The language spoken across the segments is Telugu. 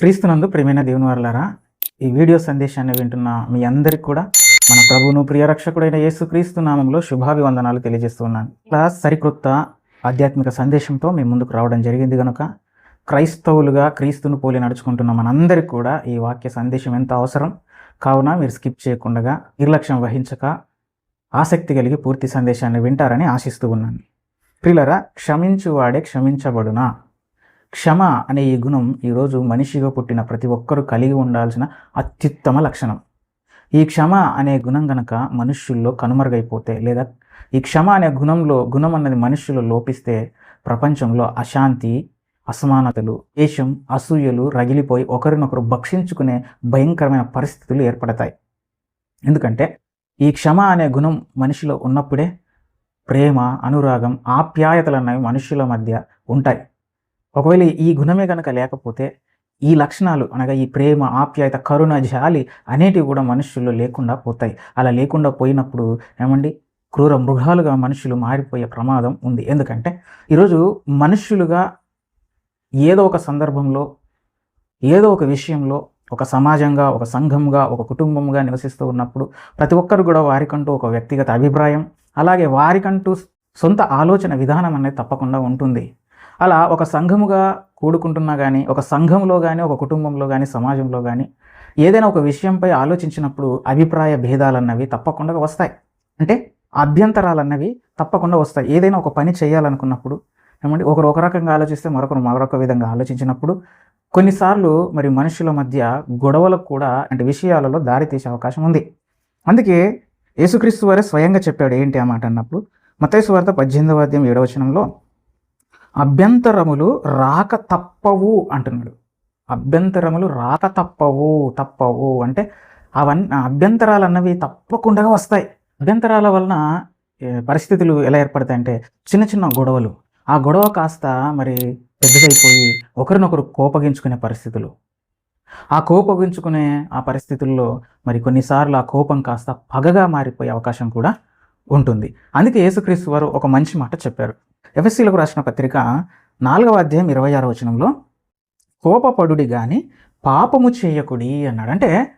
క్రీస్తునందు ప్రేమైన దేవుని వర్లారా ఈ వీడియో సందేశాన్ని వింటున్న మీ అందరికి కూడా మన ప్రభువును ప్రియరక్షకుడైన యేసు క్రీస్తు నామంలో శుభాభివందనాలు తెలియజేస్తున్నాను. ఇలా సరికొత్త ఆధ్యాత్మిక సందేశంతో మీ ముందుకు రావడం జరిగింది కనుక క్రైస్తవులుగా క్రీస్తును పోలి నడుచుకుంటున్న మనందరికీ కూడా ఈ వాక్య సందేశం ఎంత అవసరం? కావున మీరు స్కిప్ చేయకుండా నిర్లక్ష్యం వహించక ఆసక్తి కలిగి పూర్తి సందేశాన్ని వింటారని ఆశిస్తూ ఉన్నాను. ప్రిలరా క్షమించువాడే క్షమించబడునా? క్షమ అనే ఈ గుణం ఈరోజు మనిషిగా పుట్టిన ప్రతి ఒక్కరూ కలిగి ఉండాల్సిన అత్యుత్తమ లక్షణం. ఈ క్షమ అనే గుణం గనక మనుష్యుల్లో కనుమరుగైపోతే లేదా ఈ క్షమ అనే గుణంలో గుణం అన్నది మనుష్యులు లోపిస్తే ప్రపంచంలో అశాంతి అసమానతలు దేశం అసూయలు రగిలిపోయి ఒకరినొకరు భక్షించుకునే భయంకరమైన పరిస్థితులు ఏర్పడతాయి. ఎందుకంటే ఈ క్షమ అనే గుణం మనిషిలో ఉన్నప్పుడే ప్రేమ అనురాగం ఆప్యాయతలు అన్నవి మనుషుల మధ్య ఉంటాయి. ఒకవేళ ఈ గుణమే కనుక లేకపోతే ఈ లక్షణాలు అనగా ఈ ప్రేమ ఆప్యాయత కరుణ జాలి అనేటివి కూడా మనుషుల్లో లేకుండా పోతాయి. అలా లేకుండా పోయినప్పుడు ఏమండి? క్రూర మృగాలుగా మనుషులు మారిపోయే ప్రమాదం ఉంది. ఎందుకంటే ఈరోజు మనుష్యులుగా ఏదో ఒక సందర్భంలో ఏదో ఒక విషయంలో ఒక సమాజంగా ఒక సంఘంగా ఒక కుటుంబంగా నివసిస్తూ ఉన్నప్పుడు ప్రతి ఒక్కరు కూడా వారికంటూ ఒక వ్యక్తిగత అభిప్రాయం అలాగే వారికంటూ సొంత ఆలోచన విధానం అనేది తప్పకుండా ఉంటుంది. అలా ఒక సంఘముగా కూడుకుంటున్నా కానీ ఒక సంఘంలో కానీ ఒక కుటుంబంలో కానీ సమాజంలో కానీ ఏదైనా ఒక విషయంపై ఆలోచించినప్పుడు అభిప్రాయ భేదాలు అన్నవి తప్పకుండా వస్తాయి. అంటే అభ్యంతరాలన్నవి తప్పకుండా వస్తాయి. ఏదైనా ఒక పని చేయాలనుకున్నప్పుడు ఏమంటే ఒకరు ఒక రకంగా ఆలోచిస్తే మరొకరు మరొక విధంగా ఆలోచించినప్పుడు కొన్నిసార్లు మరి మనుషుల మధ్య గొడవలకు కూడా అంటే విషయాలలో దారి తీసే అవకాశం ఉంది. అందుకే యేసుక్రీస్తు వారే స్వయంగా చెప్పాడు ఏంటి అన్నమాట అన్నప్పుడు మతైసు వార్త పద్దెనిమిదవ అధ్యాయం అభ్యంతరములు రాక తప్పవు అంటున్నాడు. అభ్యంతరములు రాక తప్పవు తప్పవు అంటే అవన్నీ అభ్యంతరాలు అన్నవి తప్పకుండా వస్తాయి. అభ్యంతరాల వలన పరిస్థితులు ఎలా ఏర్పడతాయంటే చిన్న చిన్న గొడవలు. ఆ గొడవ కాస్త మరి పెద్దదైపోయి ఒకరినొకరు కోపగించుకునే పరిస్థితులు. ఆ కోపగించుకునే ఆ పరిస్థితుల్లో మరి కొన్నిసార్లు ఆ కోపం కాస్త పగగా మారిపోయే అవకాశం కూడా ఉంటుంది. అందుకే యేసుక్రీస్తు వారు ఒక మంచి మాట చెప్పారు. ఎఫ్ఎస్సీలకు రాసిన పత్రిక నాలుగవ అధ్యాయం ఇరవై ఆరో వచనంలో కోపపడుడి కానీ పాపము చేయకుడి అన్నాడు. అంటే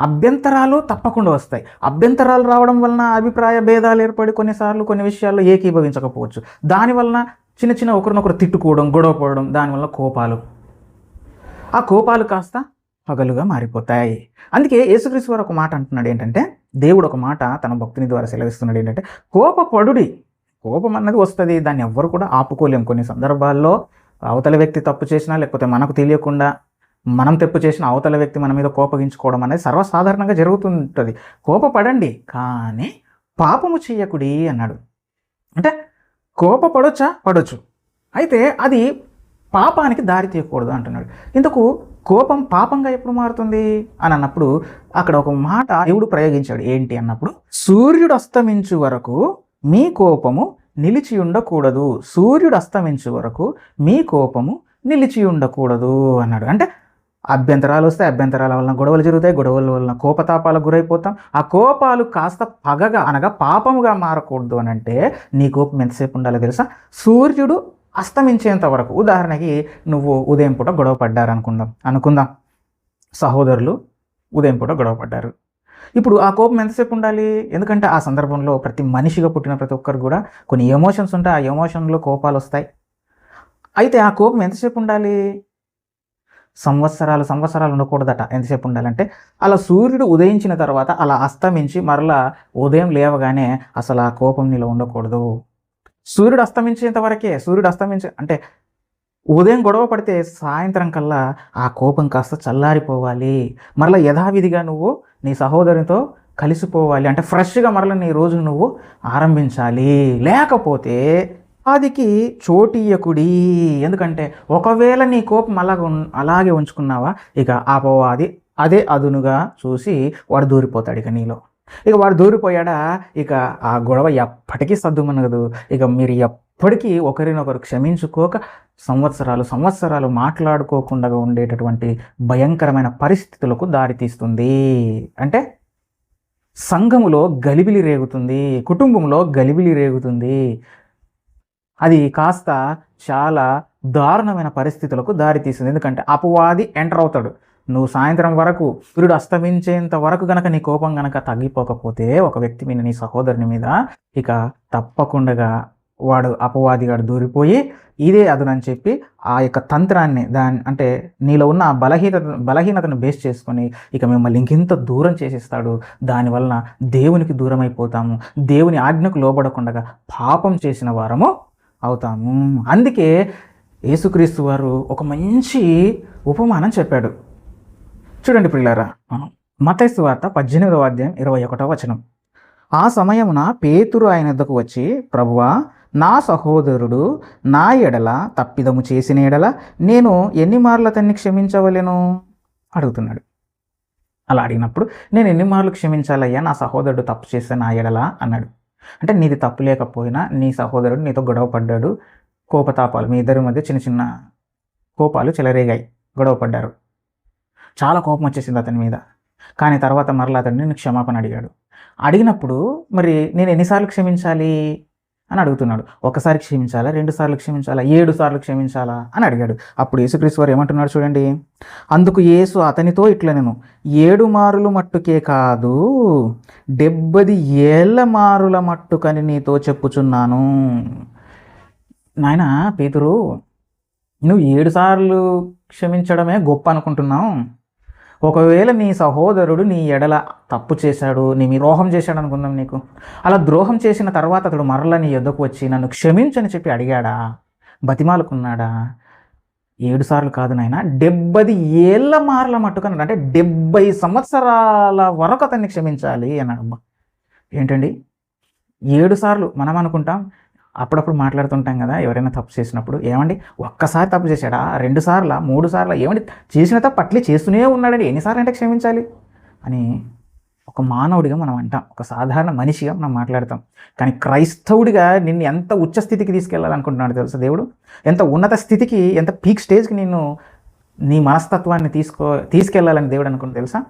అభ్యంతరాలు తప్పకుండా వస్తాయి. అభ్యంతరాలు రావడం వలన అభిప్రాయ భేదాలు ఏర్పడి కొన్నిసార్లు కొన్ని విషయాల్లో ఏకీభవించకపోవచ్చు. దానివలన చిన్న చిన్న ఒకరినొకరు తిట్టుకోవడం గొడవ పడడం దానివల్ల కోపాలు. ఆ కోపాలు కాస్త పగలుగా మారిపోతాయి. అందుకే యేసుక్రీస్తు వారు ఒక మాట అంటున్నాడు ఏంటంటే దేవుడు ఒక మాట తన భక్తుని ద్వారా సెలవిస్తున్నాడు ఏంటంటే కోపపడుడి కోపం అన్నది వస్తుంది దాన్ని ఎవ్వరు కూడా ఆపుకోలేం. కొన్ని సందర్భాల్లో అవతల వ్యక్తి తప్పు చేసినా లేకపోతే మనకు తెలియకుండా మనం తప్పు చేసిన అవతల వ్యక్తి మన మీద కోపగించుకోవడం అనేది సర్వసాధారణంగా జరుగుతుంటుంది. కోపపడండి కానీ పాపము చెయ్యకుడి అన్నాడు. అంటే కోపపడొచ్చా? పడొచ్చు. అయితే అది పాపానికి దారి తీయకూడదు అంటున్నాడు. ఇందుకు కోపం పాపంగా ఎప్పుడు మారుతుంది? అని అన్నప్పుడు అక్కడ ఒక మాట దేవుడు ప్రయోగించాడు. ఏంటి? అన్నప్పుడు సూర్యుడు అస్తమించు వరకు మీ కోపము నిలిచి ఉండకూడదు. సూర్యుడు అస్తమించే వరకు మీ కోపము నిలిచి ఉండకూడదు అన్నాడు. అంటే అభ్యంతరాలు వస్తే అభ్యంతరాల వలన గొడవలు జరుగుతాయి గొడవల వలన కోపతాపాలకు గురైపోతాం. ఆ కోపాలు కాస్త పగగా అనగా పాపముగా మారకూడదు అని అంటే నీ కోపం ఎంతసేపు ఉండాలో తెలుసా? సూర్యుడు అస్తమించేంత వరకు. ఉదాహరణకి నువ్వు ఉదయం పూట గొడవ పడ్డారు అనుకుందాం అనుకుందాం. సహోదరులు ఉదయం పూట గొడవ పడ్డారు. ఇప్పుడు ఆ కోపం ఎంతసేపు ఉండాలి? ఎందుకంటే ఆ సందర్భంలో ప్రతి మనిషిగా పుట్టిన ప్రతి ఒక్కరు కూడా కొన్ని ఎమోషన్స్ ఉంటాయి ఆ ఎమోషన్లో కోపాలు వస్తాయి. అయితే ఆ కోపం ఎంతసేపు ఉండాలి? సంవత్సరాలు సంవత్సరాలు ఉండకూడదట. ఎంతసేపు ఉండాలంటే అలా సూర్యుడు ఉదయించిన తర్వాత అలా అస్తమించి మరలా ఉదయం లేవగానే అసలు ఆ కోపం నీలో ఉండకూడదు. సూర్యుడు అస్తమించేంత వరకే సూర్యుడు అస్తమించే అంటే ఉదయం గొడవ పడితే సాయంత్రం కల్లా ఆ కోపం కాస్త చల్లారిపోవాలి. మరలా యథావిధిగా నువ్వు నీ సహోదరునితో కలిసిపోవాలి. అంటే ఫ్రెష్గా మరల నీ రోజు నువ్వు ఆరంభించాలి. లేకపోతే ఆదికి చోటీయకుడి ఎందుకంటే ఒకవేళ నీ కోపం అలాగ అలాగే ఉంచుకున్నావా ఇక అపవాది అదే అదునుగా చూసి వాడు దూరిపోతాడు ఇక నీలో. ఇక వాడు దూరిపోయాడా ఇక ఆ గొడవ ఎప్పటికీ సర్దుమనగదు ఇక మీరు ఇప్పటికీ ఒకరినొకరు క్షమించుకోక సంవత్సరాలు సంవత్సరాలు మాట్లాడుకోకుండా ఉండేటటువంటి భయంకరమైన పరిస్థితులకు దారితీస్తుంది అంటే సంఘములో గలిబిలి రేగుతుంది కుటుంబంలో గలిబిలి రేగుతుంది. అది కాస్త చాలా దారుణమైన పరిస్థితులకు దారితీస్తుంది ఎందుకంటే అపవాది ఎంటర్ అవుతాడు. నువ్వు సాయంత్రం వరకు సూర్యుడు అస్తమించేంత వరకు గనక నీ కోపం గనక తగ్గిపోకపోతే ఒక వ్యక్తి మీద నీ సహోదరుని మీద ఇక తప్పకుండా వాడు అపవాదిగాడు దూరిపోయి ఇదే అదునని చెప్పి ఆ యొక్క తంత్రాన్ని దాని అంటే నీలో ఉన్న ఆ బలహీనత బలహీనతను బేస్ చేసుకొని ఇక మిమ్మల్ని ఇంకింత దూరం చేసేస్తాడు. దానివలన దేవునికి దూరం అయిపోతాము దేవుని ఆజ్ఞకు లోబడకుండా పాపం చేసిన వారము అవుతాము. అందుకే యేసుక్రీస్తు వారు ఒక మంచి ఉపమానం చెప్పాడు. చూడండి పిల్లారా మతైస్తు వార్త పద్దెనిమిదవ అధ్యాయం ఇరవై ఒకటవ వచనం. ఆ సమయమున పేతురు ఆయన వద్దకు వచ్చి ప్రభువా నా సహోదరుడు నా ఎడల తప్పిదము చేసిన ఎడల నేను ఎన్ని మార్లు అతన్ని క్షమించవలెను? అడుగుతున్నాడు. అలా అడిగినప్పుడు నేను ఎన్ని మార్లు క్షమించాలయ్యా? నా సహోదరుడు తప్పు చేస్తే నా ఎడల? అన్నాడు. అంటే నీది తప్పు లేకపోయినా నీ సహోదరుడు నీతో గొడవ పడ్డాడు. కోపతాపాలు మీ ఇద్దరి మధ్య చిన్న చిన్న కోపాలు చెలరేగాయి. గొడవ పడ్డారు. చాలా కోపం వచ్చేసింది అతని మీద. కానీ తర్వాత మరలా అతన్ని క్షమాపణ అడిగాడు. అడిగినప్పుడు మరి నేను ఎన్నిసార్లు క్షమించాలి? అని అడుగుతున్నాడు. ఒకసారి క్షమించాలా? రెండు సార్లు క్షమించాలా? ఏడు సార్లు క్షమించాలా? అని అడిగాడు. అప్పుడు యేసుక్రీస్తు వారు ఏమంటున్నాడు చూడండి. అందుకు యేసు అతనితో ఇట్లా నేను ఏడు మారులు మట్టుకే కాదు డెబ్బది ఏళ్ళ మారుల మట్టుకని నీతో చెప్పుచున్నాను. నాయన పేతురు నువ్వు ఏడు సార్లు క్షమించడమే గొప్ప అనుకుంటున్నావు. ఒకవేళ నీ సహోదరుడు నీ ఎడల తప్పు చేశాడు నీ మీ ద్రోహం చేశాడు అనుకుందాం నీకు. అలా ద్రోహం చేసిన తర్వాత అతడు మరలా నీ యొద్దకు వచ్చి నన్ను క్షమించని చెప్పి అడిగాడా? బతిమాలుకున్నాడా? ఏడు సార్లు కాదు నాయన డెబ్బది ఏళ్ళ మార్ల మట్టుకన్నాడు అంటే డెబ్బై సంవత్సరాల వరకు అతన్ని క్షమించాలి అన్నాడు ఏంటండి? ఏడు సార్లు మనం అనుకుంటాం అప్పుడప్పుడు మాట్లాడుతుంటాం కదా ఎవరైనా తప్పు చేసినప్పుడు. ఏమండి? ఒక్కసారి తప్పు చేశాడా? రెండు సార్లు? మూడు సార్లు? ఏమండి? చేసిన తప్పు అట్లే చేస్తూనే ఉన్నాడండి. ఎన్నిసార్లు అంటే క్షమించాలి? అని ఒక మానవుడిగా మనం అంటాం. ఒక సాధారణ మనిషిగా మనం మాట్లాడతాం. కానీ క్రైస్తవుడిగా నిన్ను ఎంత ఉచ్చ స్థితికి తీసుకెళ్ళాలనుకుంటున్నాడు తెలుసా దేవుడు? ఎంత ఉన్నత స్థితికి ఎంత పీక్ స్టేజ్కి నిన్ను నీ మనస్తత్వాన్ని తీసుకో తీసుకెళ్ళాలని దేవుడు అనుకుంటు తెలుసా?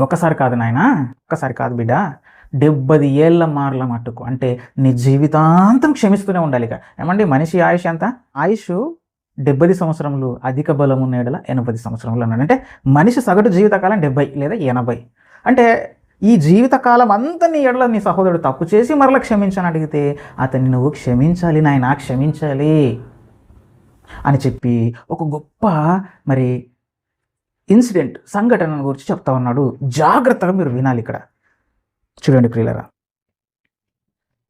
ఒక్కసారి కాదు నాయన ఒక్కసారి కాదు బిడ్డ. డెబ్బది ఏళ్ళ మార్ల మట్టుకు. అంటే నీ జీవితాంతం క్షమిస్తూనే ఉండాలి ఇక ఏమండి మనిషి ఆయుష్ ఎంత? ఆయుష్ డెబ్బది సంవత్సరములు అధిక బలం ఉన్నేడల ఎనభై సంవత్సరములు అన్నాడు. అంటే మనిషి సగటు జీవితకాలం డెబ్బై లేదా ఎనభై. అంటే ఈ జీవితకాలం అంతా నీ ఎడల నీ సహోదరుడు తప్పు చేసి మరలా క్షమించని అడిగితే అతన్ని నువ్వు క్షమించాలి నాయన క్షమించాలి అని చెప్పి ఒక గొప్ప మరి ఇన్సిడెంట్ సంఘటన గురించి చెప్తా ఉన్నాడు. జాగ్రత్తగా మీరు వినాలి ఇక్కడ. చూడండి ప్రియులరా.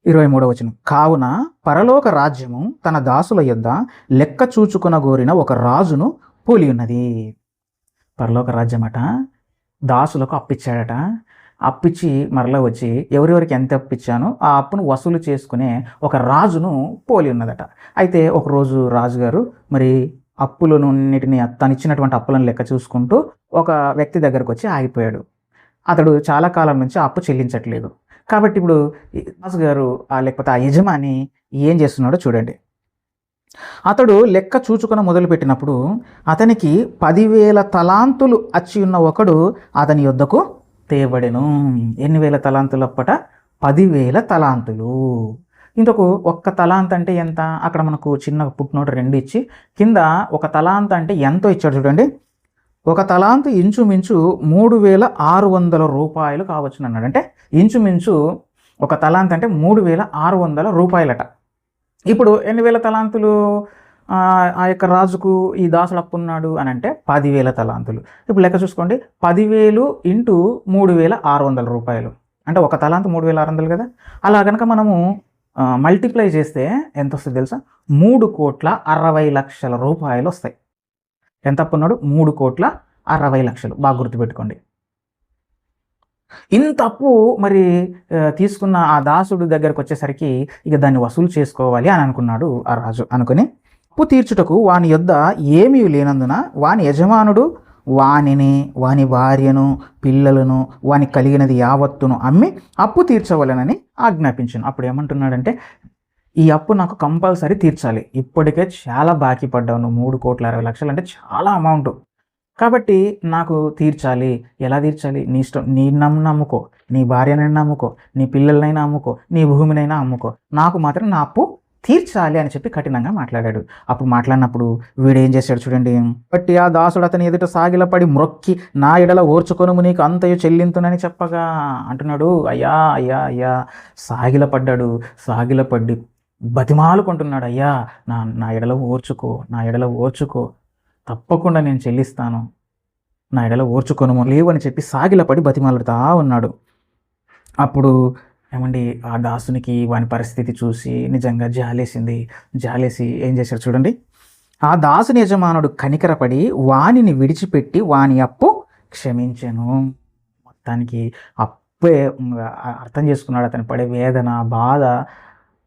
ఇరవై మూడవ వచనం. కావున పరలోక రాజ్యము తన దాసుల యొద్ద లెక్క చూచుకున గోరిన ఒక రాజును పోలి ఉన్నది. పరలోక రాజ్యం అట దాసులకు అప్పిచ్చాడట. అప్పిచ్చి మరలా వచ్చి ఎవరెవరికి ఎంత అప్పిచ్చానో ఆ అప్పును వసూలు చేసుకునే ఒక రాజును పోలి ఉన్నదట. అయితే ఒకరోజు రాజుగారు మరి అప్పులన్నిటిని తనిచ్చినటువంటి అప్పులను లెక్క చూసుకుంటూ ఒక వ్యక్తి దగ్గరకు వచ్చి ఆగిపోయాడు. అతడు చాలా కాలం నుంచి అప్పు చెల్లించట్లేదు. కాబట్టి ఇప్పుడు దాస్ గారు లేకపోతే ఆ యజమాని ఏం చేస్తున్నాడో చూడండి. అతడు లెక్క చూచుకుని మొదలుపెట్టినప్పుడు అతనికి పదివేల తలాంతులు అచ్చి ఉన్న ఒకడు అతని యొద్దకు తేబడెను ఎన్ని వేల తలాంతులప్పట పదివేల తలాంతులు. ఇంతకు ఒక్క తలాంత్ అంటే ఎంత? అక్కడ మనకు చిన్న పుట్టినోటు రెండు ఇచ్చి కింద ఒక తలాంత్ అంటే ఎంతో ఇచ్చాడు చూడండి. ఒక తలాంతు ఇంచుమించు మూడు వేల ఆరు వందల రూపాయలు కావచ్చు అన్నాడు. అంటే ఇంచుమించు ఒక తలాంత్ అంటే మూడు వేల ఆరు వందల రూపాయలట. ఇప్పుడు ఎన్ని వేల తలాంతులు? ఆ యొక్క రాజుకు ఈ దాసుడు అప్పున్నాడు అని అంటే పదివేల తలాంతులు. ఇప్పుడు లెక్క చూసుకోండి. పదివేలు ఇంటూ మూడు వేల ఆరు వందల రూపాయలు. అంటే ఒక తలాంతు మూడు వేల ఆరు వందలు కదా? అలా కనుక మనము మల్టిప్లై చేస్తే ఎంత వస్తుంది తెలుసా? మూడు కోట్ల అరవై లక్షల రూపాయలు వస్తాయి. ఎంత అప్పున్నాడు మూడు కోట్ల అరవై లక్షలు. బాగా గుర్తుపెట్టుకోండి. ఇంత అప్పు మరి తీసుకున్న ఆ దాసుడు దగ్గరకు వచ్చేసరికి ఇక దాన్ని వసూలు చేసుకోవాలి అని అనుకున్నాడు ఆ రాజు. అనుకుని అప్పు తీర్చుటకు వాని యొద్ద ఏమీ లేనందున వాని యజమానుడు వానిని వాని భార్యను పిల్లలను వాని కలిగినది యావత్తును అమ్మి అప్పు తీర్చవలనని ఆజ్ఞాపించాను. అప్పుడు ఏమంటున్నాడంటే ఈ అప్పు నాకు కంపల్సరీ తీర్చాలి. ఇప్పటికే చాలా బాకీ పడ్డాను మూడు కోట్ల అరవై లక్షలు అంటే చాలా అమౌంట్. కాబట్టి నాకు తీర్చాలి. ఎలా తీర్చాలి? నీ ఇష్టం నీ నమ్ము నమ్ముకో. నీ భార్యనైనా నమ్ముకో. నీ పిల్లలనైనా అమ్ముకో. నీ భూమినైనా అమ్ముకో. నాకు మాత్రం నా అప్పు తీర్చాలి అని చెప్పి కఠినంగా మాట్లాడాడు. అప్పుడు మాట్లాడినప్పుడు వీడు ఏం చేశాడు చూడండి. బట్టి ఆ దాసుడు అతని ఎదుట సాగిలపడి మ్రొక్కి నా ఎడల ఓర్చుకొనుము నీకు అంతయు చెల్లింతునని చెప్పగా అంటున్నాడు. అయ్యా అయ్యా అయ్యా. సాగిలపడ్డాడు. సాగిలపడ్డి బతిమాలుకుంటున్నాడు అయ్యా నా నా ఎడల ఓర్చుకో నా ఎడల ఓర్చుకో తప్పకుండా నేను చెల్లిస్తాను నా ఎడల ఓర్చుకోను లేవు అని చెప్పి సాగిలపడి బతిమాలుడుతా ఉన్నాడు. అప్పుడు ఏమండి ఆ దాసునికి వాని పరిస్థితి చూసి నిజంగా జాలేసింది జాలేసి ఏం చేశాడు చూడండి. ఆ దాసుని యజమానుడు కనికరపడి వానిని విడిచిపెట్టి వాని అప్పు క్షమించాను. మొత్తానికి అప్పే అర్థం చేసుకున్నాడు అతను పడే వేదన బాధ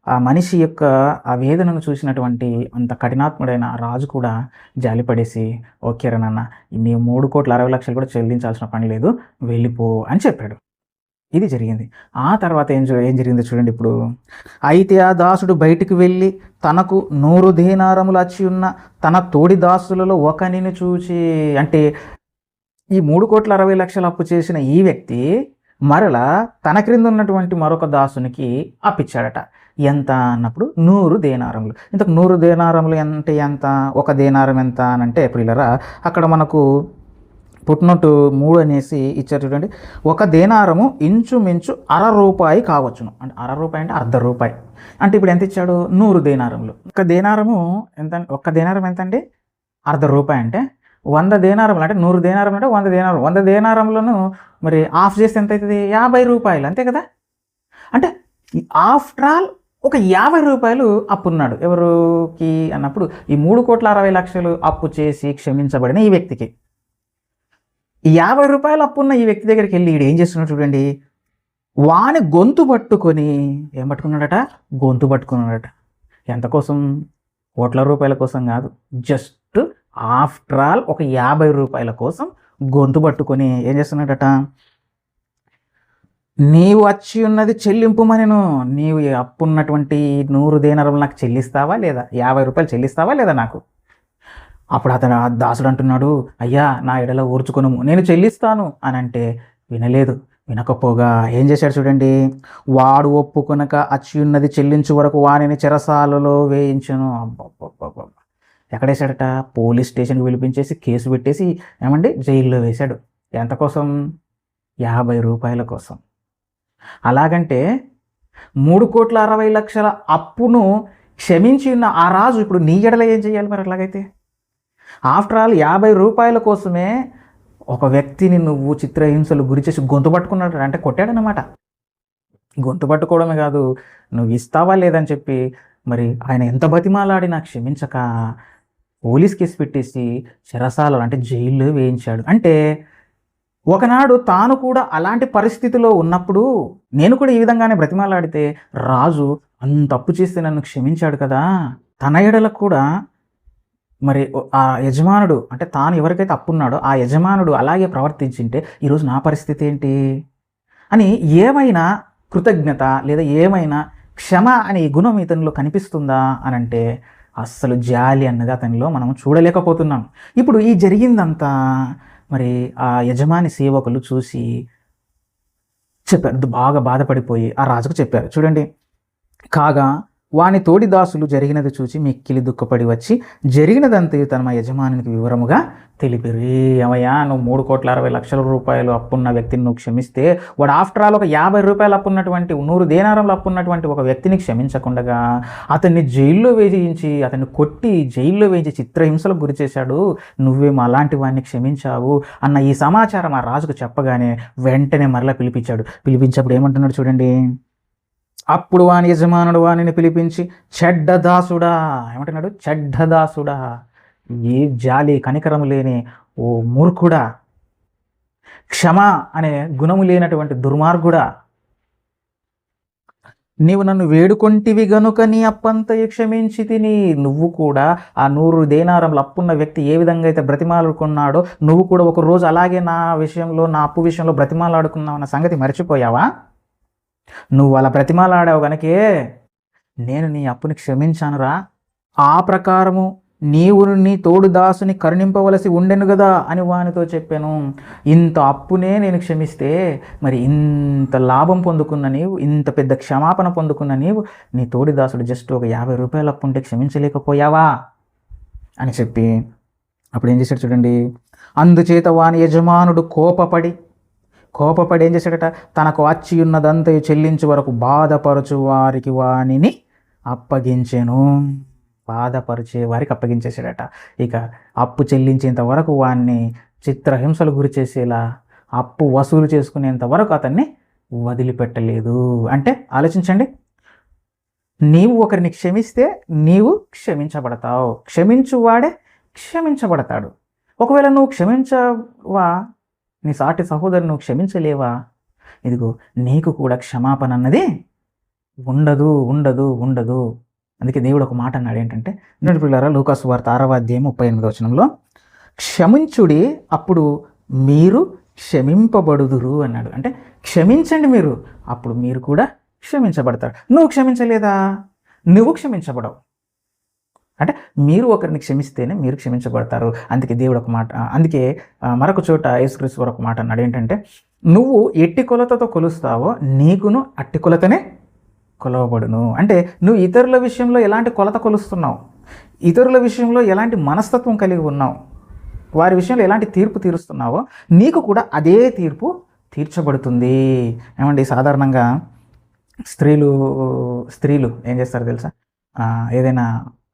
ఆ మనిషి యొక్క ఆ వేదనను చూసినటువంటి అంత కఠినాత్ముడైన రాజు కూడా జాలిపడేసి ఓకే రా నాన్న నీ మూడు కోట్ల అరవై లక్షలు కూడా చెల్లించాల్సిన పని లేదు వెళ్ళిపో అని చెప్పాడు. ఇది జరిగింది. ఆ తర్వాత ఏం ఏం జరిగిందో చూడండి ఇప్పుడు. అయితే ఆ దాసుడు బయటికి వెళ్ళి తనకు నూరు దీనారములు వచ్చి ఉన్న తన తోడి దాసులలో ఒకనిని చూచి అంటే ఈ మూడు కోట్ల అరవై లక్షలు అప్పు చేసిన ఈ వ్యక్తి మరలా తన క్రింద ఉన్నటువంటి మరొక దాసునికి అప్పిచ్చాడట. ఎంత అన్నప్పుడు నూరు దేనారములు. ఇంతకు నూరు దేనారములు అంటే ఎంత? ఒక దేనారం ఎంత అని అంటే ప్రియులరా అక్కడ మనకు పుట్టినట్టు మూడు అనేసి ఇచ్చారు చూడండి. ఒక దేనారము ఇంచుమించు అర రూపాయి కావచ్చును. అంటే అర రూపాయి అంటే అర్ధ రూపాయి. అంటే ఇప్పుడు ఎంత ఇచ్చాడు? నూరు దేనారములు. ఒక దేనారము ఎంత ఒక్క దేనారం ఎంత అండి? అర్ధ రూపాయి అంటే వంద దేనారములు. అంటే నూరు దేనారం అంటే వంద దేనారం వంద దేనారములను మరి ఆఫ్ చేస్తే ఎంత అవుతుంది? యాభై రూపాయలు. అంతే కదా? అంటే ఆఫ్టర్ ఆల్ ఒక యాభై రూపాయలు అప్పున్నాడు. ఎవరికి? అన్నప్పుడు ఈ మూడు కోట్ల అరవై లక్షలు అప్పు చేసి క్షమించబడిన ఈ వ్యక్తికి. యాభై రూపాయలు అప్పున్న ఈ వ్యక్తి దగ్గరికి వెళ్ళి ఈడు ఏం చేస్తున్నాడు చూడండి. వాని గొంతు పట్టుకొని ఏం పట్టుకున్నాడట? గొంతు పట్టుకున్నాడట. ఎంత కోసం? కోట్ల రూపాయల కోసం కాదు. జస్ట్ ఆఫ్టర్ ఆల్ ఒక యాభై రూపాయల కోసం గొంతు పట్టుకొని ఏం చేస్తున్నాడట? నీవు వచ్చి ఉన్నది చెల్లింపు చెల్లింపుమనెను నీవు అప్పున్నటువంటి నూరు దేనరములు నాకు చెల్లిస్తావా లేదా? యాభై రూపాయలు చెల్లిస్తావా లేదా నాకు? అప్పుడు అతను దాసుడు అంటున్నాడు అయ్యా నా ఎడలో ఊర్చుకును నేను చెల్లిస్తాను. అని అంటే వినలేదు. వినకపోగా ఏం చేశాడు చూడండి. వాడు ఒప్పుకొనక అచ్చున్నది చెల్లించు వరకు వానిని చెరసాలలో వేయించను. అబ్బబ్బబ్బబ్బ. ఎక్కడేశాడట? పోలీస్ స్టేషన్కి పిలిపించేసి కేసు పెట్టేసి ఏమండి? జైల్లో వేశాడు. ఎంత కోసం? యాభై రూపాయల కోసం. అలాగంటే మూడు కోట్ల అరవై లక్షల అప్పును క్షమించి ఉన్న ఆ రాజు ఇప్పుడు నీ ఎడల ఏం చేయాలి మరి అట్లాగైతే? ఆఫ్టర్ ఆల్ యాభై రూపాయల కోసమే ఒక వ్యక్తిని నువ్వు చిత్రహింసలు గురి చేసి గొంతు పట్టుకున్నాడు అంటే కొట్టాడనమాట గొంతు పట్టుకోవడమే కాదు నువ్వు ఇస్తావా లేదని చెప్పి మరి ఆయన ఎంత బతిమాలాడినా క్షమించక పోలీస్ కేసు పెట్టేసి చెరసాలలో అంటే జైల్లో వేయించాడు. అంటే ఒకనాడు తాను కూడా అలాంటి పరిస్థితిలో ఉన్నప్పుడు నేను కూడా ఈ విధంగానే బ్రతిమాలాడితే రాజు అంత తప్పు చేస్తే నన్ను క్షమించాడు కదా? తన ఎడలకు కూడా మరి ఆ యజమానుడు అంటే తాను ఎవరికైతే అప్పున్నాడో ఆ యజమానుడు అలాగే ప్రవర్తించింటే ఈరోజు నా పరిస్థితి ఏంటి? అని ఏమైనా కృతజ్ఞత లేదా ఏమైనా క్షమ అనే గుణం ఇతనిలో కనిపిస్తుందా అని అంటే అస్సలు జాలి అన్నది అతనిలో మనం చూడలేకపోతున్నాం. ఇప్పుడు ఈ జరిగిందంతా మరి ఆ యజమాని సేవకులు చూసి చెప్పారు. బాగా బాధపడిపోయి ఆ రాజుకు చెప్పారు. చూడండి కాగా వాని తోడి దాసులు జరిగినది చూచి మిక్కిలి దుఃఖపడి వచ్చి జరిగినదంతయు తన మా యజమానికి వివరముగా తెలిపిరి. అవయ్యా నువ్వు మూడు కోట్ల అరవై లక్షల రూపాయలు అప్పున్న వ్యక్తిని నువ్వు క్షమిస్తే వాడు ఆఫ్టర్ ఆల్ ఒక యాభై రూపాయలు అప్పున్నటువంటి నూరు దేనారంలో అప్పున్నటువంటి ఒక వ్యక్తిని క్షమించకుండగా అతన్ని జైల్లో వేయించి అతన్ని కొట్టి జైల్లో వేయించి చిత్రహింసలకు గురి చేశాడు. నువ్వేమో అలాంటి వాడిని క్షమించావు అన్న ఈ సమాచారం ఆ రాజుకు చెప్పగానే వెంటనే మరలా పిలిపించాడు. పిలిపించినప్పుడు ఏమంటున్నాడు చూడండి. అప్పుడు వాని యజమానుడు వానిని పిలిపించి చెడ్డదాసుడా ఏమంటున్నాడు? చెడ్డదాసుడా ఏ జాలి కనికరము లేని ఓ మూర్ఖుడా క్షమ అనే గుణము లేనటువంటి దుర్మార్గుడా నీవు నన్ను వేడుకొంటివి గనుక నీ అప్పంతయు క్షమించి తిని నువ్వు కూడా ఆ నూరు దేనారంలో అప్పున్న వ్యక్తి ఏ విధంగా అయితే బ్రతిమాలుకున్నాడో నువ్వు కూడా ఒక రోజు అలాగే నా విషయంలో నా అప్పు విషయంలో బ్రతిమాలాడుకున్నావు అన్న సంగతి మర్చిపోయావా? నువ్వు అలా ప్రతిమాలాడావు గనకే నేను నీ అప్పుని క్షమించానురా. ఆ ప్రకారము నీవు నీ తోడు దాసుని కరుణింపవలసి ఉండెను కదా అని వానితో చెప్పాను. ఇంత అప్పునే నేను క్షమిస్తే మరి ఇంత లాభం పొందుకున్న నీవు ఇంత పెద్ద క్షమాపణ పొందుకున్న నీవు నీ తోడి దాసుడు జస్ట్ ఒక యాభై రూపాయలు అప్పు ఉంటే క్షమించలేకపోయావా? అని చెప్పి అప్పుడు ఏం చేశాడు చూడండి. అందుచేత వాని యజమానుడు కోపపడి కోపపడి ఏం చేశాడట? తనకు వచ్చి ఉన్నదంతయు చెల్లించు వరకు బాధపరచు వారికి వానిని అప్పగించెను. బాధపరిచే వారికి అప్పగించేసాడట ఇక అప్పు చెల్లించేంత వరకు వాడిని చిత్రహింసలు గురి చేసేలా అప్పు వసూలు చేసుకునేంత వరకు అతన్ని వదిలిపెట్టలేదు. అంటే ఆలోచించండి. నీవు ఒకరిని క్షమిస్తే నీవు క్షమించబడతావు. క్షమించువాడే క్షమించబడతాడు. ఒకవేళ నువ్వు క్షమించవా నీ సాటి సహోదరును క్షమించలేవా? ఇదిగో నీకు కూడా క్షమాపణ అన్నది ఉండదు ఉండదు ఉండదు. అందుకే దేవుడు ఒక మాట అన్నాడు ఏంటంటే నేను పిల్లరా లూకాసు వార్త ఆరవ అధ్యాయం ముప్పై ఎనిమిది వచనంలో క్షమించుడి అప్పుడు మీరు క్షమింపబడుదురు అన్నాడు. అంటే క్షమించండి మీరు అప్పుడు మీరు కూడా క్షమించబడతారు. నువ్వు క్షమించలేదా? నువ్వు క్షమించబడవు. అంటే మీరు ఒకరిని క్షమిస్తేనే మీరు క్షమించబడతారు. అందుకే దేవుడు ఒక మాట అందుకే మరొక చోట యేసుక్రీస్తు ఒక మాట అన్నాడు ఏంటంటే నువ్వు ఎట్టి కొలతతో కొలుస్తావో నీకును అట్టి కొలతనే కొలవబడును. అంటే నువ్వు ఇతరుల విషయంలో ఎలాంటి కొలత కొలుస్తున్నావు? ఇతరుల విషయంలో ఎలాంటి మనస్తత్వం కలిగి ఉన్నావు? వారి విషయంలో ఎలాంటి తీర్పు తీరుస్తున్నావో నీకు కూడా అదే తీర్పు తీర్చబడుతుంది. ఏమండి సాధారణంగా స్త్రీలు స్త్రీలు ఏం చేస్తారు తెలుసా? ఏదైనా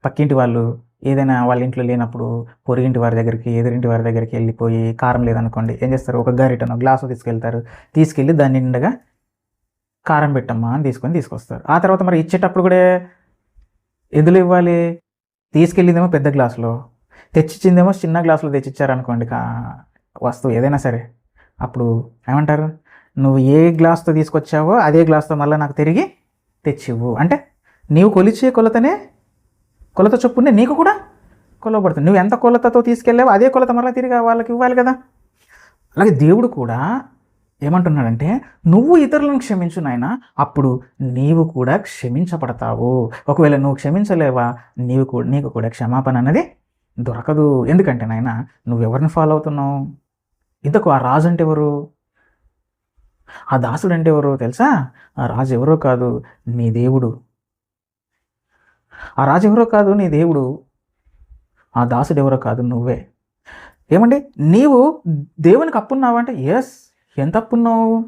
పక్కింటి వాళ్ళు ఏదైనా వాళ్ళ ఇంట్లో లేనప్పుడు పొరిగింటి వారి దగ్గరికి ఎదురింటి వారి దగ్గరికి వెళ్ళిపోయి కారం లేదనుకోండి ఏం చేస్తారు? ఒక గరిటను గ్లాసు తీసుకెళ్తారు. తీసుకెళ్ళి దాని నిండగా కారం పెట్టమ్మా అని తీసుకొని తీసుకొస్తారు. ఆ తర్వాత మరి ఇచ్చేటప్పుడు కూడా ఎందులో ఇవ్వాలి? తీసుకెళ్ళిందేమో పెద్ద గ్లాసులో. తెచ్చిచ్చిందేమో చిన్న గ్లాసులో తెచ్చిచ్చారనుకోండి కా వస్తువు ఏదైనా సరే. అప్పుడు ఏమంటారు? నువ్వు ఏ గ్లాస్తో తీసుకొచ్చావో అదే గ్లాస్తో మళ్ళీ నాకు తిరిగి తెచ్చివ్వు. అంటే నీవు కొలిచే కొలతనే కొలత చొప్పునే నీకు కూడా కొలవబడుతుంది. నువ్వు ఎంత కొలతతో తీసుకెళ్ళావో అదే కొలత మరలా తిరిగి వాళ్ళకి ఇవ్వాలి కదా. అలాగే దేవుడు కూడా ఏమంటున్నాడంటే నువ్వు ఇతరులను క్షమించు నాయన అప్పుడు నీవు కూడా క్షమించబడతావు. ఒకవేళ నువ్వు క్షమించలేవా నీవు కూడా నీకు కూడా క్షమాపణ అన్నది దొరకదు. ఎందుకంటే నాయన నువ్వు ఎవరిని ఫాలో అవుతున్నావు? ఇంతకు ఆ రాజు అంటే ఎవరు? ఆ దాసుడు అంటే ఎవరు తెలుసా? ఆ రాజు ఎవరో కాదు నీ దేవుడు. ఆ రాజు ఎవరో కాదు నీ దేవుడు ఆ దాసుడు ఎవరో కాదు నువ్వే. ఏమండి? నీవు దేవునికి అప్పున్నావు అంటే ఎస్ ఎంత అప్పున్నావు?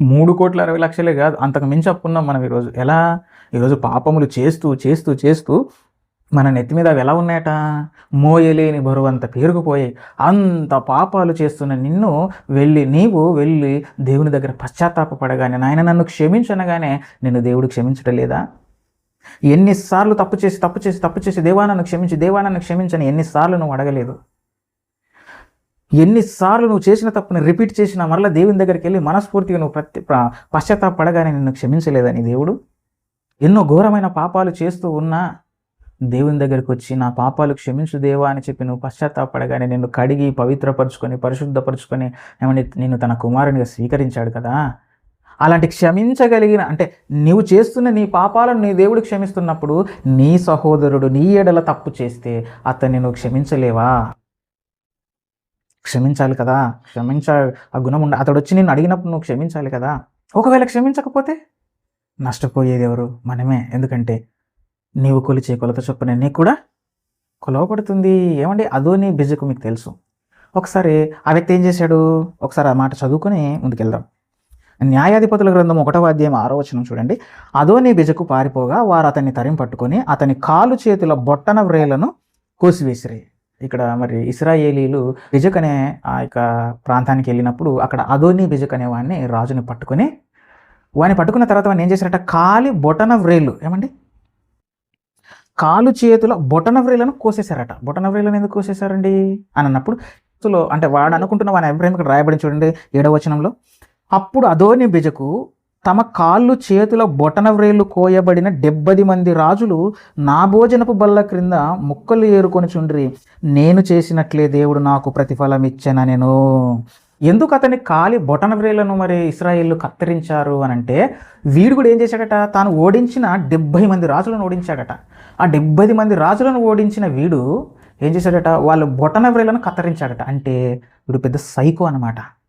మూడు కోట్ల అరవై లక్షలే కాదు అంతకు మించి అప్పున్నాం మనం ఈరోజు. ఎలా? ఈరోజు పాపములు చేస్తూ చేస్తూ చేస్తూ మన నెత్తి మీద అవి ఎలా ఉన్నాయట? మోయలేని బరువు అంత పేరుకుపోయాయి. అంత పాపాలు చేస్తున్న నిన్ను వెళ్ళి నీవు వెళ్ళి దేవుని దగ్గర పశ్చాత్తాపపడగానే నాయన నన్ను క్షమించనగానే నిన్ను దేవుడు క్షమించటం లేదా? ఎన్నిసార్లు తప్పు చేసి తప్పు చేసి తప్పు చేసి దేవానాన్ని క్షమించి దేవానాన్ని క్షమించని ఎన్నిసార్లు నువ్వు అడగలేదు? ఎన్నిసార్లు నువ్వు చేసిన తప్పుని రిపీట్ చేసినా మరలా దేవుని దగ్గరికి వెళ్ళి మనస్ఫూర్తిగా నువ్వు ప్రతి పశ్చాత్తాపడగానే నిన్ను క్షమించలేదని దేవుడు ఎన్నో ఘోరమైన పాపాలు చేస్తూ ఉన్నా దేవుని దగ్గరికి వచ్చి నా పాపాలు క్షమించు దేవా అని చెప్పి నువ్వు పశ్చాత్తాపడగానే నిన్ను కడిగి పవిత్రపరుచుకొని పరిశుద్ధపరుచుకొని ఏమని తన కుమారునిగా స్వీకరించాడు కదా? అలాంటి క్షమించగలిగిన అంటే నీవు చేస్తున్న నీ పాపాలను నీ దేవుడు క్షమిస్తున్నప్పుడు నీ సహోదరుడు నీ ఎడల తప్పు చేస్తే అతన్ని నువ్వు క్షమించలేవా? క్షమించాలి కదా? క్షమించ ఆ గుణం ఉండ అతడు వచ్చి నేను అడిగినప్పుడు నువ్వు క్షమించాలి కదా? ఒకవేళ క్షమించకపోతే నష్టపోయేది ఎవరు? మనమే. ఎందుకంటే నీవు కొలిచే కొలత చొప్పున నీకు కూడా కొలవబడుతుంది. ఏమండి? అదో నీ బిజకు మీకు తెలుసు. ఒకసారి ఆ వ్యక్తి ఏం చేశాడు? ఒకసారి ఆ మాట చదువుకొని ముందుకెళ్దాం. న్యాయాధిపతుల గ్రంథం ఒకటవ అధ్యాయం ఆరో వచనం చూడండి. అదోని బిజకు పారిపోగా వారు అతన్ని తరిం పట్టుకొని అతని కాలు చేతుల బొట్టన వ్రేలను కోసివేసిరి. ఇక్కడ మరి ఇస్రాయేలీలు బిజక్ అనే ఆ యొక్క ప్రాంతానికి వెళ్ళినప్పుడు అక్కడ అదోని బిజక్ అనే వాడిని రాజుని పట్టుకొని వాడిని పట్టుకున్న తర్వాత వాడిని ఏం చేశారట? కాలి బొటన వ్రేలు ఏమండి? కాలు చేతుల బొటన వ్రేలను కోసేశారట. బొటన వ్రేలను ఎందుకు కోసేశారండి? అని అన్నప్పుడు అంటే వాడు అనుకుంటున్న వాని అభిప్రాయం ఇక్కడ రాయబడి చూడండి ఏడవచనంలో వచనంలో. అప్పుడు అదోని బిజకు తమ కాళ్ళు చేతుల బొటన కోయబడిన డెబ్బది మంది రాజులు నా భోజనపు బల్ల క్రింద ముక్కలు ఏరుకొని చుండ్రి. నేను చేసినట్లే దేవుడు నాకు ప్రతిఫలం ఇచ్చన నేను ఎందుకు అతని కాలి బొటనవ్రేలను మరి ఇస్రాయేళ్ళు కత్తిరించారు అని అంటే వీడు కూడా ఏం చేశాడట? తాను ఓడించిన డెబ్బై మంది రాజులను ఓడించాడట. ఆ డెబ్బై మంది రాజులను ఓడించిన వీడు ఏం చేశాడట? వాళ్ళు బొటన వ్రేలను కత్తిరించాడట. అంటే వీడు పెద్ద సైకో అనమాట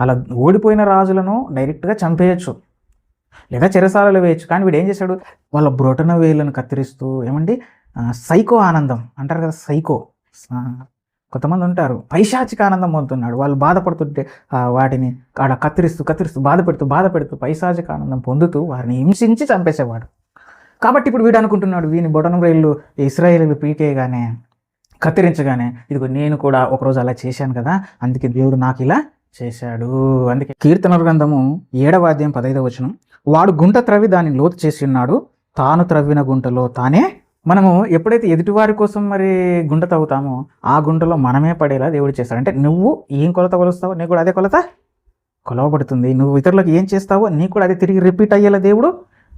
అలా ఓడిపోయిన రాజులను డైరెక్ట్గా చంపేయచ్చు. లేదా చెరసాలలో వేయచ్చు. కానీ వీడు ఏం చేశాడు? వాళ్ళ బ్రొటన వేళ్ళను కత్తిరిస్తూ ఏమండి? సైకో ఆనందం అంటారు కదా సైకో. కొంతమంది ఉంటారు. పైశాచిక ఆనందం పొందుతున్నాడు. వాళ్ళు బాధపడుతుంటే వాటిని ఆడ కత్తిరిస్తూ కత్తిరిస్తూ బాధపెడుతూ బాధపెడుతూ పైశాచిక ఆనందం పొందుతూ వారిని హింసించి చంపేసేవాడు. కాబట్టి ఇప్పుడు వీడు అనుకుంటున్నాడు వీని బొటన రైళ్ళు ఇస్రాయేల్ పీకేయగానే కత్తిరించగానే ఇదిగో నేను కూడా ఒకరోజు అలా చేశాను కదా అందుకే దేవుడు నాకు ఇలా చేశాడు. అందుకే కీర్తన గ్రంథము ఏడవ అధ్యాయం పదైదవ వచనం. వాడు గుంట త్రవ్వి దాన్ని లోతు చేసి ఉన్నాడు. తాను త్రవ్విన గుంటలో తానే మనము ఎప్పుడైతే ఎదుటివారి కోసం మరి గుంట తవ్వుతామో ఆ గుంటలో మనమే పడేలా దేవుడు చేస్తాడు. అంటే నువ్వు ఏం కొలత కొలుస్తావో నీకు కూడా అదే కొలత కొలవబడుతుంది. నువ్వు ఇతరులకు ఏం చేస్తావో నీకు కూడా అదే తిరిగి రిపీట్ అయ్యేలా దేవుడు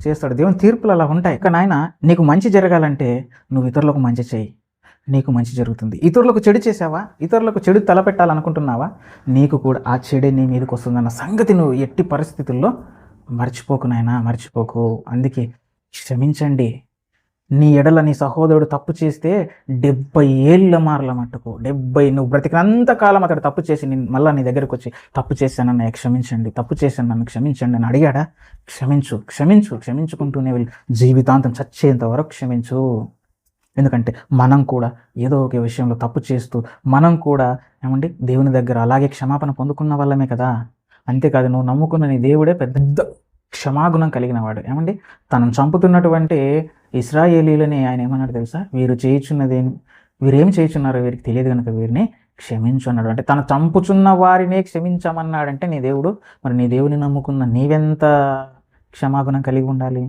చేస్తాడు. దేవుని తీర్పులు అలా ఉంటాయి. కానీ ఆయన నీకు మంచి జరగాలంటే నువ్వు ఇతరులకు మంచి చేయి. నీకు మంచి జరుగుతుంది. ఇతరులకు చెడు చేసావా ఇతరులకు చెడు తలపెట్టాలనుకుంటున్నావా నీకు కూడా ఆ చెడే నీ మీదకి వస్తుందన్న సంగతి నువ్వు ఎట్టి పరిస్థితుల్లో మర్చిపోకు నాయనా మర్చిపోకు. అందుకే క్షమించండి. నీ ఎడల నీ సహోదరుడు తప్పు చేస్తే డెబ్బై ఏళ్ళ మార్ల మట్టుకు. డెబ్బై నువ్వు బ్రతికినంత కాలం అతడు తప్పు చేసి నేను మళ్ళీ నీ దగ్గరకు వచ్చి తప్పు చేశానన్న క్షమించండి. తప్పు చేశాను నన్ను క్షమించండి అని అడిగాడా? క్షమించు క్షమించు క్షమించుకుంటూనే వెళ్ళి. జీవితాంతం చచ్చేంత వరకు క్షమించు. ఎందుకంటే మనం కూడా ఏదో ఒక విషయంలో తప్పు చేస్తూ మనం కూడా ఏమండి దేవుని దగ్గర అలాగే క్షమాపణ పొందుకున్న వాళ్ళమే కదా. అంతేకాదు నువ్వు నమ్ముకున్న నీ దేవుడే పెద్ద క్షమాగుణం కలిగిన వాడు. ఏమండి తనను చంపుతున్నటువంటి ఇస్రాయేలీలని ఆయన ఏమన్నాడు తెలుసా? వీరు చేయుచున్నది వీరేం చేయుచున్నారో వీరికి తెలియదు కనుక వీరిని క్షమించు అన్నాడు అంటే తను చంపుచున్న వారినే క్షమించమన్నాడంటే నీ దేవుడు మరి నీ దేవుని నమ్ముకున్న నీవెంత క్షమాగుణం కలిగి ఉండాలి?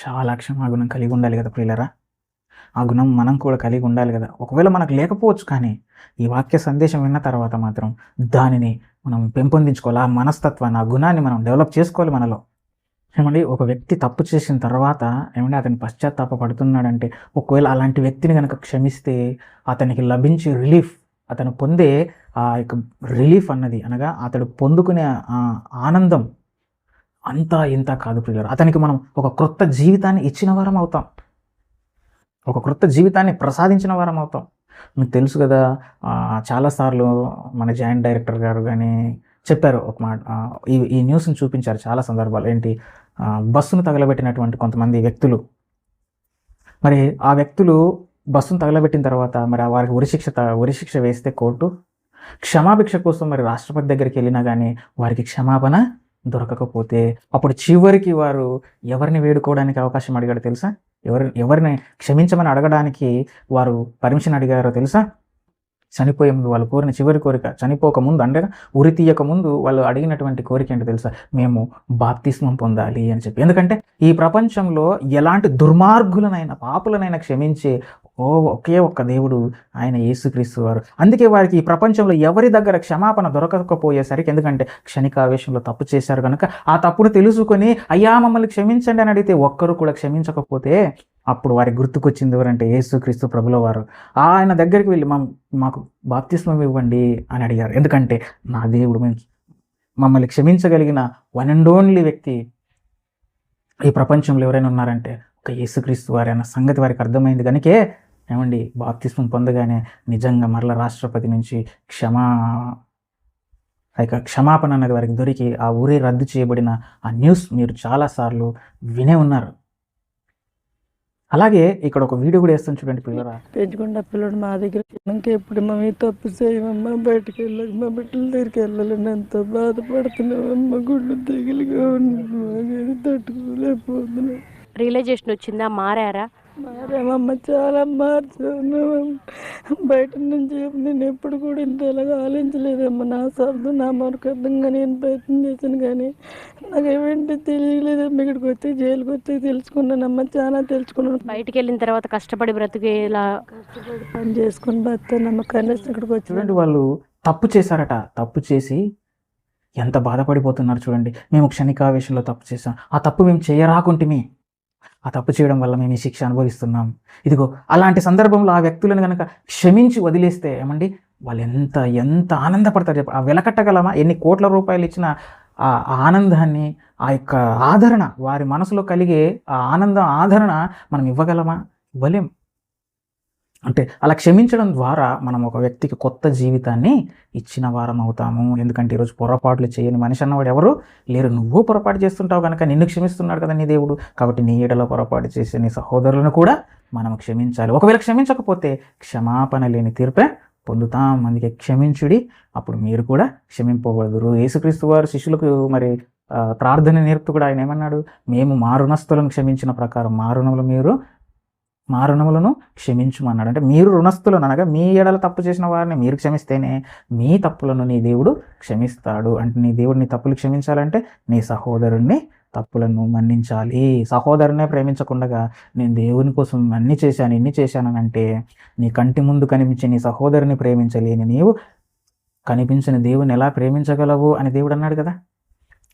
చాలా క్షమాగుణం కలిగి ఉండాలి కదా ప్రియులరా? ఆ గుణం మనం కూడా కలిగి ఉండాలి కదా. ఒకవేళ మనకు లేకపోవచ్చు కానీ ఈ వాక్య సందేశం విన్న తర్వాత మాత్రం దానిని మనం పెంపొందించుకోవాలి. ఆ మనస్తత్వాన్ని ఆ గుణాన్ని మనం డెవలప్ చేసుకోవాలి మనలో. ఏమండి? ఒక వ్యక్తి తప్పు చేసిన తర్వాత ఏమంటే అతని పశ్చాత్తాప పడుతున్నాడంటే ఒకవేళ అలాంటి వ్యక్తిని కనుక క్షమిస్తే అతనికి లభించే రిలీఫ్ అతను పొందే ఆ యొక్క రిలీఫ్ అన్నది అనగా అతడు పొందుకునే ఆనందం అంతా ఇంత కాదు ప్రియులారా. అతనికి మనం ఒక క్రొత్త జీవితాన్ని ఇచ్చిన వారం అవుతాం. ఒక క్రొత్త జీవితాన్ని ప్రసాదించిన వారం అవుతాం. మీకు తెలుసు కదా చాలాసార్లు మన జాయింట్ డైరెక్టర్ గారు కానీ చెప్పారు ఒక మాట ఈ ఈ న్యూస్ని చూపించారు చాలా సందర్భాలు. ఏంటి? బస్సును తగలబెట్టినటువంటి కొంతమంది వ్యక్తులు. మరి ఆ వ్యక్తులు బస్సును తగలబెట్టిన తర్వాత మరి వారికి ఉరిశిక్ష త- ఉరిశిక్ష వేస్తే కోర్టు క్షమాభిక్ష కోసం మరి రాష్ట్రపతి దగ్గరికి వెళ్ళినా కానీ వారికి క్షమాపణ దొరకకపోతే అప్పుడు చివరికి వారు ఎవరిని వేడుకోవడానికి అవకాశం అడిగాడు తెలుసా? ఎవరి ఎవరిని క్షమించమని అడగడానికి వారు పర్మిషన్ అడిగారో తెలుసా? చనిపోయే ముందు వాళ్ళు కోరిన చివరి కోరిక చనిపోక ముందు అంటే ఉరి తీయక ముందు వాళ్ళు అడిగినటువంటి కోరిక ఏంటో తెలుసా? మేము బాప్తిస్మం పొందాలి అని చెప్పి. ఎందుకంటే ఈ ప్రపంచంలో ఎలాంటి దుర్మార్గులనైనా పాపులనైనా క్షమించే ఓ ఒకే ఒక్క దేవుడు ఆయన యేసుక్రీస్తు వారు. అందుకే వారికి ఈ ప్రపంచంలో ఎవరి దగ్గర క్షమాపణ దొరకకపోయేసరికి ఎందుకంటే క్షణికావేశంలో తప్పు చేశారు కనుక ఆ తప్పును తెలుసుకొని అయ్యా మమ్మల్ని క్షమించండి అని అడిగితే ఒక్కరు కూడా క్షమించకపోతే అప్పుడు వారికి గుర్తుకొచ్చింది ఎవరంటే యేసుక్రీస్తు ప్రభుల వారు ఆయన దగ్గరికి వెళ్ళి మా మాకు బాప్తిస్మం ఇవ్వండి అని అడిగారు. ఎందుకంటే నా దేవుడు మేము మమ్మల్ని క్షమించగలిగిన వన్ అండ్ ఓన్లీ వ్యక్తి ఈ ప్రపంచంలో ఎవరైనా ఉన్నారంటే ఒక యేసుక్రీస్తు వారైన సంగతి వారికి అర్థమైంది కనుకే ఏమండి? బాప్తిస్మం పొందగానే నిజంగా మరల రాష్ట్రపతి నుంచి క్షమా ఆ యొక్క క్షమాపణ అనేది వారికి దొరికి ఆ ఊరే రద్దు చేయబడిన ఆ న్యూస్ మీరు చాలాసార్లు వినే ఉన్నారు. అలాగే ఇక్కడ ఒక వీడియో కూడా వేస్తాను చూడండి పిల్లరా పెంచుకుంటే పిల్లడు మా దగ్గర ఇంకా ఎప్పుడు మమ్మీ తప్పు చేయమమ్మా బయటికి వెళ్ళాలి మా బిడ్డల దగ్గరికి వెళ్ళాలని ఎంతో బాధపడుతున్నామమ్మా గుళ్ళు తెగిలిగా ఉంది తట్టుకోలేకపోతున్నాం. రియలైజేషన్ వచ్చిందా? మారారా? మారేమమ్మ చాలా మార్చున్నామమ్మ బయట నుంచి నేను ఎప్పుడు కూడా ఇంతలాగా ఆలోచించలేదమ్మా. నా శబ్దం నా మరకర్థంగా నేను ప్రయత్నం చేశాను కానీ నాకు ఏమేంటి తెలియలేదమ్మా ఇక్కడికి వచ్చి జైలుకి వచ్చి తెలుసుకున్నానమ్మా చాలా తెలుసుకున్నాను. బయటికి వెళ్ళిన తర్వాత కష్టపడి బ్రతికేలా? కష్టపడి పని చేసుకుని బతానమ్మ కనీసం ఇక్కడికి వచ్చి చూడండి వాళ్ళు తప్పు చేశారట. తప్పు చేసి ఎంత బాధపడిపోతున్నారు చూడండి. మేము క్షణికావేశంలో తప్పు చేసాం ఆ తప్పు మేము చేయరాకుంటిమి. ఆ తప్పు చేయడం వల్ల మేము ఈ శిక్ష అనుభవిస్తున్నాం. ఇదిగో అలాంటి సందర్భంలో ఆ వ్యక్తులను కనుక క్షమించి వదిలేస్తే ఏమండి? వాళ్ళు ఎంత ఎంత ఆనందపడతారు చెప్ప ఆ వెలకట్టగలమా? ఎన్ని కోట్ల రూపాయలు ఇచ్చిన ఆ ఆనందాన్ని ఆ యొక్క ఆదరణ వారి మనసులో కలిగే ఆ ఆనందం ఆదరణ మనం ఇవ్వగలమా? ఇవ్వలేం. అంటే అలా క్షమించడం ద్వారా మనం ఒక వ్యక్తికి కొత్త జీవితాన్ని ఇచ్చిన వారం అవుతాము. ఎందుకంటే ఈరోజు పొరపాట్లు చేయని మనిషి అన్నవాడు ఎవరు? లేరు. నువ్వు పొరపాటు చేస్తుంటావు కనుక నిన్ను క్షమిస్తున్నాడు కదా నీ దేవుడు. కాబట్టి నీ ఏడలో పొరపాటు చేసే నీ సహోదరులను కూడా మనం క్షమించాలి. ఒకవేళ క్షమించకపోతే క్షమాపణ లేని తీర్పే పొందుతాం. అందుకే క్షమించుడి. అప్పుడు మీరు కూడా క్షమింపబడదురు. యేసుక్రీస్తు వారు శిష్యులకు మరి ప్రార్థన నేర్పుతూ కూడా ఆయన ఏమన్నాడు? మేము మారుణస్థులను క్షమించిన ప్రకారం మారుణములు మీరు మా రుణములను క్షమించమన్నాడు. అంటే మీరు రుణస్థులను అనగా మీ ఎడల తప్పు చేసిన వారిని మీరు క్షమిస్తేనే మీ తప్పులను నీ దేవుడు క్షమిస్తాడు. అంటే నీ దేవుడు నీ తప్పులు క్షమించాలంటే నీ సహోదరుణ్ణి తప్పులను మన్నించాలి. సహోదరునే ప్రేమించకుండా నేను దేవుని కోసం అన్ని చేశాను ఇన్ని చేశాను అంటే నీ కంటి ముందు కనిపించే నీ సహోదరుని ప్రేమించలేని నీవు కనిపించిన దేవుని ఎలా ప్రేమించగలవు అని దేవుడు అన్నాడు కదా.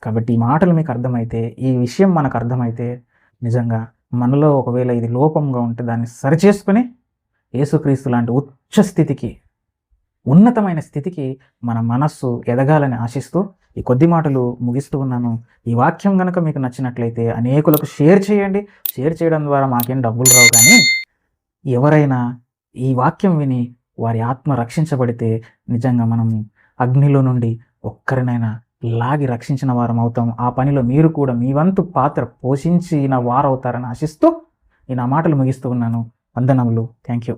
కాబట్టి ఈ మాటలు మీకు అర్థమైతే ఈ విషయం మనకు అర్థమైతే నిజంగా మనలో ఒకవేళ ఇది లోపంగా ఉంటే దాన్ని సరిచేసుకుని యేసుక్రీస్తు లాంటి ఉచ్చ స్థితికి ఉన్నతమైన స్థితికి మన మనస్సు ఎదగాలని ఆశిస్తూ ఈ కొద్ది మాటలు ముగిస్తూ ఉన్నాను. ఈ వాక్యం కనుక మీకు నచ్చినట్లయితే అనేకులకు షేర్ చేయండి. షేర్ చేయడం ద్వారా మాకేం డబ్బులు రావు కానీ ఎవరైనా ఈ వాక్యం విని వారి ఆత్మ రక్షించబడితే నిజంగా మనం అగ్నిలో నుండి ఒక్కరినైనా లాగి రక్షించిన వారం అవుతాం. ఆ పనిలో మీరు కూడా మీ వంతు పాత్ర పోషించిన వారవుతారని ఆశిస్తూ నేను ఆ మాటలు ముగిస్తూ ఉన్నాను. వందనములు. Thank you